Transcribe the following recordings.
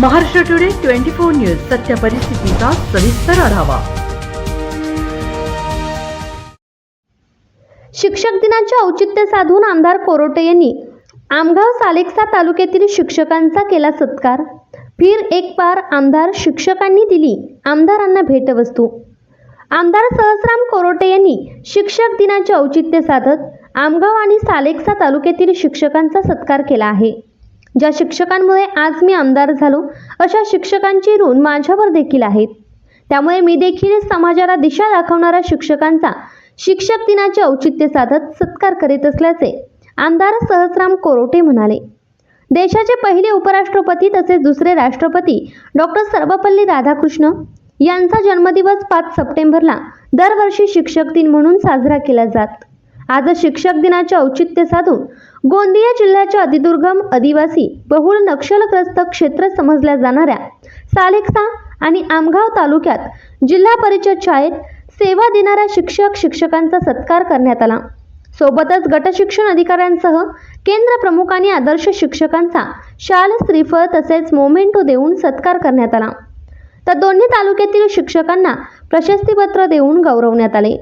Maharashtra today twenty four news सत्य परिस्थितीचा सविस्तर आढावा. शिक्षक दिनाचे औचित्य साधून आमदार कोरोटे यांनी आमगाव सालेकसा तालुक्यातील शिक्षकांचा केला सत्कार. फिर एक पार आमदार शिक्षकांनी दिली आमदारांना भेटवस्तू. आमदार सहस्राम कोरोटे यांनी शिक्षक दिनाचे औचित्य साधत आमगाव आणि सालेकसा तालुक्यातील शिक्षकांचा सत्कार केला आहे. ज्या शिक्षकांमुळे आज मी आमदार झालो अशा शिक्षकांची ऋण माझ्यावर देखील आहेत. त्यामुळे मी देखील समाजाला दिशा दाखवणाऱ्या शिक्षकांचा शिक्षक दिनाचे औचित्य साधत सत्कार करीत असल्याचे आमदार सहस्राम कोरोटे म्हणाले. देशाचे पहिले उपराष्ट्रपती तसेच दुसरे राष्ट्रपती डॉक्टर सर्वपल्ली राधाकृष्ण यांचा जन्मदिवस पाच सप्टेंबरला दरवर्षी शिक्षक दिन म्हणून साजरा केला जात. आज शिक्षक दिनाचे औचित्य साधून गोंदिया जिल्ह्याच्या अतिदुर्गम आदिवासी बहुळ नक्षलग्रस्त क्षेत्र समजल्या जाणाऱ्या सालेक्सा आणि आमगाव तालुक्यात जिल्हा परिषद शाळेत सेवा देणाऱ्या शिक्षक शिक्षकांचा सत्कार करण्यात आला. सोबतच गटशिक्षण अधिकाऱ्यांसह केंद्र प्रमुखांनी आणि आदर्श शिक्षकांचा शाल श्रीफळ तसेच मोमेंटो देऊन सत्कार करण्यात आला. तर दोन्ही तालुक्यातील शिक्षकांना प्रशस्तीपत्र देऊन गौरवण्यात आले.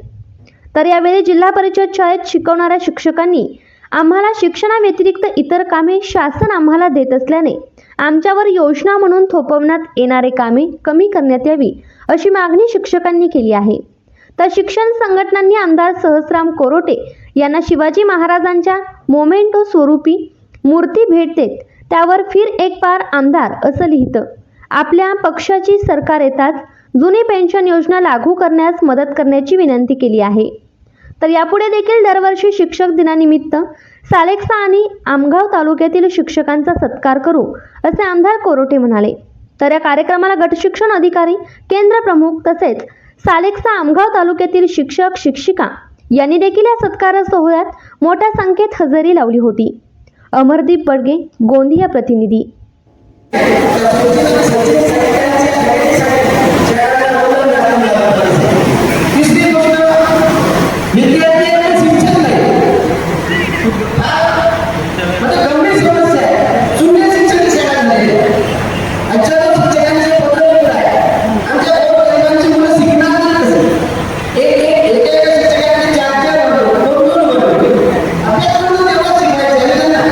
तर यावेळी जिल्हा परिषद शाळेत शिकवणाऱ्या शिक्षकांनी आम्हाला शिक्षणाव्यतिरिक्त इतर कामे शासन आम्हाला देत असल्याने आमच्यावर योजना म्हणून थोपवण्यात येणारे कामे कमी करण्यात यावी अशी मागणी शिक्षकांनी केली आहे. तर शिक्षण संघटनांनी आमदार सहस्राम कोरोटे यांना शिवाजी महाराजांच्या मोमेंटो स्वरूपी मूर्ती भेट देत त्यावर फिर एक पार आमदार असं लिहितं. आपल्या पक्षाची सरकार येताच जुनी पेन्शन योजना लागू करण्यास मदत करण्याची विनंती केली आहे. तर यापुढे देखील दरवर्षी शिक्षक दिनानिमित्त सालेक्सा आणि आमगाव तालुक्यातील शिक्षकांचा सत्कार करू असे आमदार कोरोटे म्हणाले. तर या कार्यक्रमाला गटशिक्षण अधिकारी केंद्र प्रमुख तसेच सालेक्सा आमगाव तालुक्यातील शिक्षक शिक्षिका यांनी देखील या सत्कार सोहळ्यात मोठ्या संख्येत हजेरी लावली होती. अमरदीप बडगे गोंदिया प्रतिनिधी तिसरी गोष्ट विद्यार्थ्यांना शिक्षण नाही म्हणजे गंभीर समस्या आहे शून्य शिक्षण शाळा नाही आजच्या शिक्षकांचे पत्र आहे आमच्या गोरगरिबांची मुलं शिकणार नाही कसं एक एक एका एका शिक्षकाने चार चार वर्ग दोन दोन वर्ग आपल्याकडून तेवढं शिकायचं आहे ना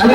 आणि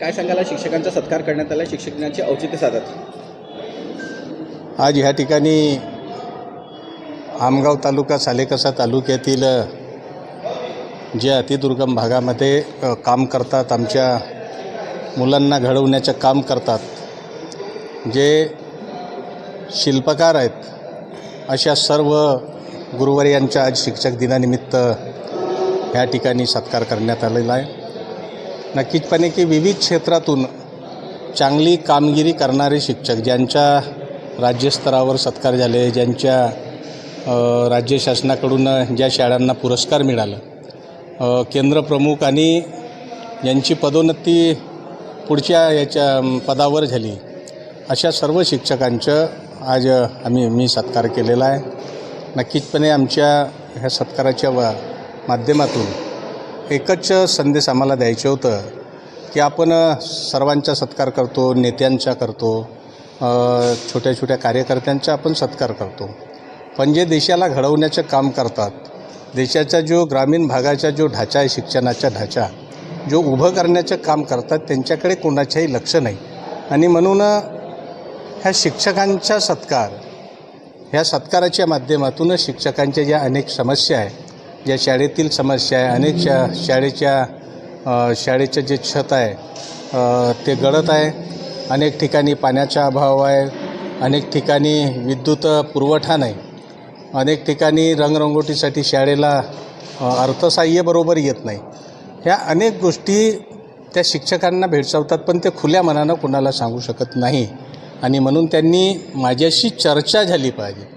काय सांगायला शिक्षकांचा सत्कार करण्यात आला शिक्षकांचे औचित्य साधत? आज ह्या ठिकाणी आमगाव तालुका सालेकसा तालुक्यातील जे अतिदुर्गम भागामध्ये काम करतात आमच्या मुलांना घडवण्याचं काम करतात जे शिल्पकार आहेत अशा सर्व गुरुवर्यांच्या आज शिक्षक दिनानिमित्त ह्या ठिकाणी सत्कार करण्यात आलेला आहे. नक्कीचपणे की विविध क्षेत्रातून चांगली कामगिरी करणारे शिक्षक ज्यांच्या राज्यस्तरावर सत्कार झाले ज्यांच्या राज्य शासनाकडून ज्या शाळांना पुरस्कार मिळाला केंद्रप्रमुख आणि यांची पदोन्नती पुढच्या याच्या पदावर झाली. अशा सर्व शिक्षकांचं आज आम्ही मी सत्कार केलेला आहे. नक्कीचपणे आमच्या ह्या सत्काराच्या वा माध्यमातून एकच संदेश आम्हाला द्यायचं होतं की आपण सर्वांचा सत्कार करतो नेत्यांचा करतो छोट्या छोट्या कार्यकर्त्यांचा आपण सत्कार करतो. पण जे देशाला घडवण्याचं काम करतात देशाचा जो ग्रामीण भागाचा जो ढाचा आहे शिक्षणाचा ढाचा जो उभं करण्याचं काम करतात त्यांच्याकडे कोणाचंही लक्ष नाही. आणि म्हणून ह्या शिक्षकांचा सत्कार ह्या सत्काराच्या माध्यमातून शिक्षकांच्या ज्या अनेक समस्या आहे ज्या शाळेतील समस्या आहे अनेक शा शाळेच्या शाळेचं जे छत आहे ते गळत आहे. अनेक ठिकाणी पाण्याचा अभाव आहे अनेक ठिकाणी विद्युत पुरवठा नाही. अनेक ठिकाणी रंगरंगोटीसाठी शाळेला अर्थसाह्यबरोबर बरोबर येत नाही. ह्या अनेक गोष्टी त्या शिक्षकांना भेडसावतात पण ते खुल्या मनानं कुणाला सांगू शकत नाही. आणि म्हणून त्यांनी माझ्याशी चर्चा झाली पाहिजे.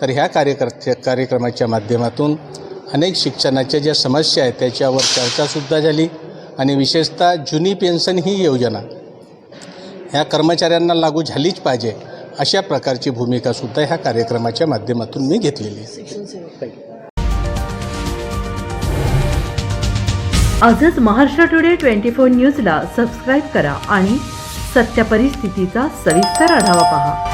तर ह्या कार्यकर्त्या कार्यक्रमाच्या माध्यमातून अनेक शिक्षणाच्या ज्या समस्या आहेत त्याच्यावर चर्चासुद्धा झाली. आणि विशेषतः जुनी पेन्शन ही योजना ह्या कर्मचाऱ्यांना लागू झालीच पाहिजे. अशा प्रकारची भूमिकासुद्धा ह्या कार्यक्रमाच्या माध्यमातून मी घेतलेली आहे. आजच महाराष्ट्र टुडे ट्वेंटी फोर न्यूजला सबस्क्राईब करा आणि सत्य परिस्थितीचा सविस्तर आढावा पहा.